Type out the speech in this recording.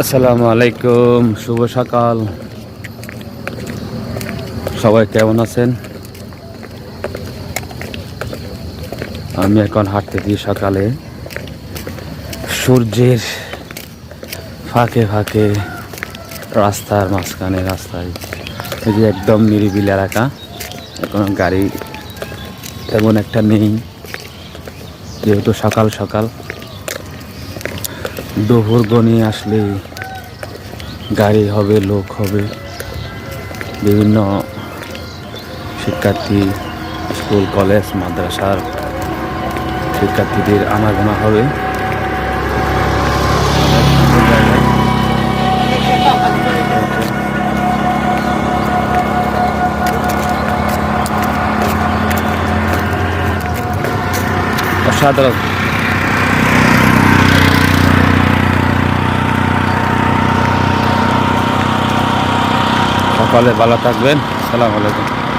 আসসালামু আলাইকুম, শুভ সকাল। সবাই কেমন আছেন? আমি এখন হাঁটতে দিই সকালে। সূর্যের ফাঁকে ফাঁকে রাস্তার মাঝখানে রাস্তায়, এই যে একদম নিরিবিল এলাকা। এখন গাড়ি তেমন একটা নেই, যেহেতু সকাল সকাল। দুপুর গনিয়ে আসলে গাড়ি হবে, লোক হবে। বিভিন্ন শিক্ষার্থী, স্কুল, কলেজ, মাদ্রাসার শিক্ষার্থীদের আনাগোনা হবে। অসাধারণ। সকালে ভালো থাকবেন। সালাম আলাইকুম।